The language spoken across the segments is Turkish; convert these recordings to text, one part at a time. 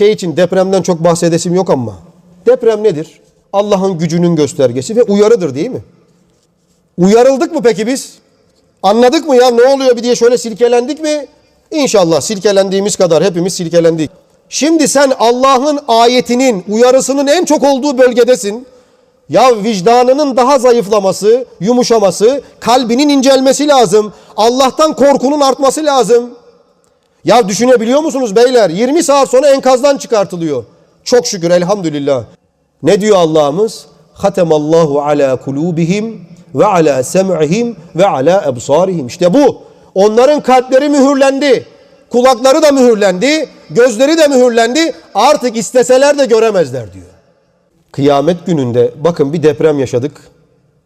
şey için depremden çok bahsedesim yok ama. Deprem nedir? Allah'ın gücünün göstergesi ve uyarıdır değil mi? Uyarıldık mı peki biz? Anladık mı ya ne oluyor bir diye şöyle silkelendik mi? İnşallah silkelendiğimiz kadar hepimiz silkelendik. Şimdi sen Allah'ın ayetinin, uyarısının en çok olduğu bölgedesin. Ya vicdanının daha zayıflaması, yumuşaması, kalbinin incelmesi lazım. Allah'tan korkunun artması lazım. Ya düşünebiliyor musunuz beyler? 20 saat sonra enkazdan çıkartılıyor. Çok şükür elhamdülillah. Ne diyor Allah'ımız? Hatemallahu ala kulubihim ve ala sem'ihim ve ala ebsarihim. İşte bu. Onların kalpleri mühürlendi. Kulakları da mühürlendi. Gözleri de mühürlendi. Artık isteseler de göremezler diyor. Kıyamet gününde bakın bir deprem yaşadık.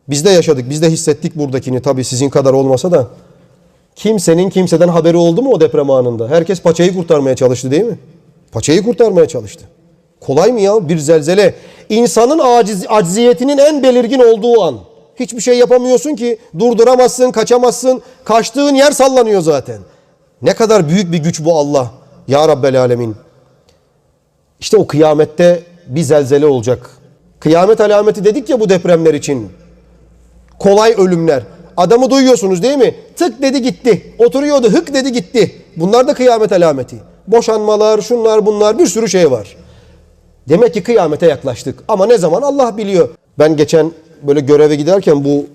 Biz de yaşadık. Biz de hissettik buradakini. Tabii sizin kadar olmasa da. Kimsenin kimseden haberi oldu mu o deprem anında? Herkes paçayı kurtarmaya çalıştı değil mi? Paçayı kurtarmaya çalıştı. Kolay mı ya bir zelzele? İnsanın aciz, acziyetinin en belirgin olduğu an. Hiçbir şey yapamıyorsun ki durduramazsın, kaçamazsın. Kaçtığın yer sallanıyor zaten. Ne kadar büyük bir güç bu Allah. Ya Rabbel Alemin. İşte o kıyamette bir zelzele olacak. Kıyamet alameti dedik ya bu depremler için. Kolay ölümler. Adamı duyuyorsunuz değil mi? Tık dedi gitti. Oturuyordu hık dedi gitti. Bunlar da kıyamet alameti. Boşanmalar, şunlar bunlar bir sürü şey var. Demek ki kıyamete yaklaştık. Ama ne zaman Allah biliyor. Ben geçen böyle göreve giderken bu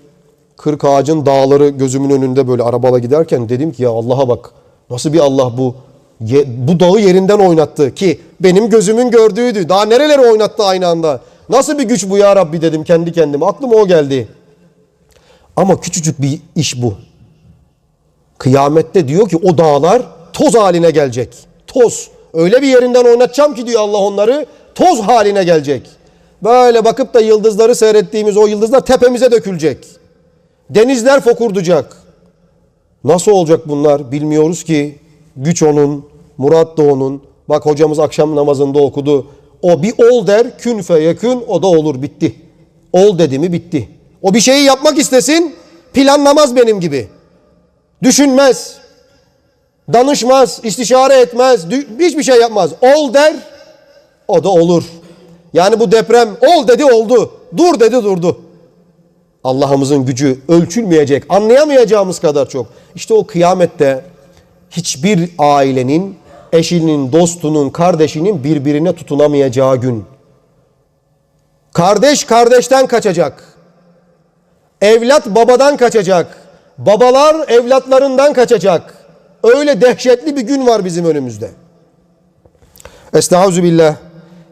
kırk ağacın dağları gözümün önünde böyle arabala giderken dedim ki ya Allah'a bak. Nasıl bir Allah bu? Ye- bu dağı yerinden oynattı ki benim gözümün gördüğüydü. Daha nereleri oynattı aynı anda? Nasıl bir güç bu ya Rabbi dedim kendi kendime. Aklıma o geldi. Ama küçücük bir iş bu. Kıyamette diyor ki o dağlar toz haline gelecek. Toz. Öyle bir yerinden oynatacağım ki diyor Allah onları toz haline gelecek. Böyle bakıp da yıldızları seyrettiğimiz o yıldızlar tepemize dökülecek. Denizler fokurdacak. Nasıl olacak bunlar bilmiyoruz ki. Güç onun, murat da onun. Bak hocamız akşam namazında okudu. O bir ol der, kün fe yekün, o da olur bitti. Ol dedi mi bitti. O bir şeyi yapmak istesin, planlamaz benim gibi. Düşünmez, danışmaz, istişare etmez, hiçbir şey yapmaz. Ol der, o da olur. Yani bu deprem ol dedi oldu, dur dedi durdu. Allah'ımızın gücü ölçülmeyecek, anlayamayacağımız kadar çok. İşte o kıyamette hiçbir ailenin, eşinin, dostunun, kardeşinin birbirine tutunamayacağı gün. Kardeş kardeşten kaçacak. Evlat babadan kaçacak. Babalar evlatlarından kaçacak. Öyle dehşetli bir gün var bizim önümüzde. Estaizu billah.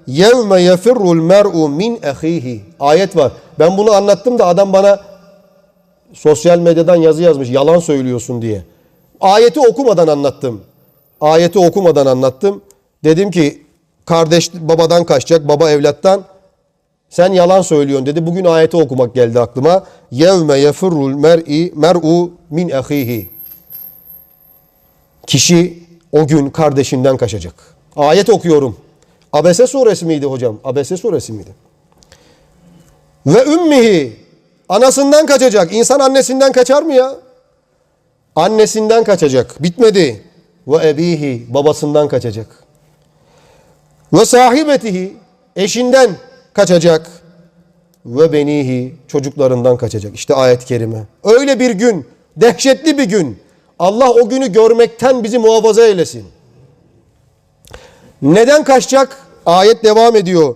Yevme yefirrul mer'u min ehihi. Ayet var. Ben bunu anlattım da adam bana sosyal medyadan yazı yazmış. Yalan söylüyorsun diye. Ayeti okumadan anlattım. Ayeti okumadan anlattım. Dedim ki kardeş babadan kaçacak, baba evlattan. Sen yalan söylüyorsun dedi. Bugün ayeti okumak geldi aklıma. Yevme yefirrul mer'i mer'u min ehihi. Kişi o gün kardeşinden kaçacak. Ayet okuyorum. Abese suresi miydi hocam? Abese suresi miydi? Ve ümmihi anasından kaçacak. İnsan annesinden kaçar mı ya? Annesinden kaçacak. Bitmedi. Ve ebihi babasından kaçacak. Ve sahibetihi eşinden kaçacak. Ve benihi çocuklarından kaçacak. İşte ayet-i kerime. Öyle bir gün, dehşetli bir gün. Allah o günü görmekten bizi muhafaza eylesin. Neden kaçacak? Ayet devam ediyor.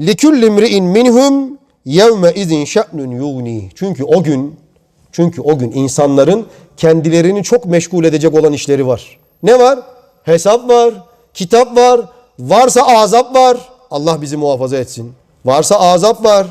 Likulli imri'in minhum yevme izin şe'nun yugni. Çünkü o gün çünkü o gün insanların kendilerini çok meşgul edecek olan işleri var. Ne var? Hesap var, kitap var, varsa azap var. Allah bizi muhafaza etsin. Varsa azap var.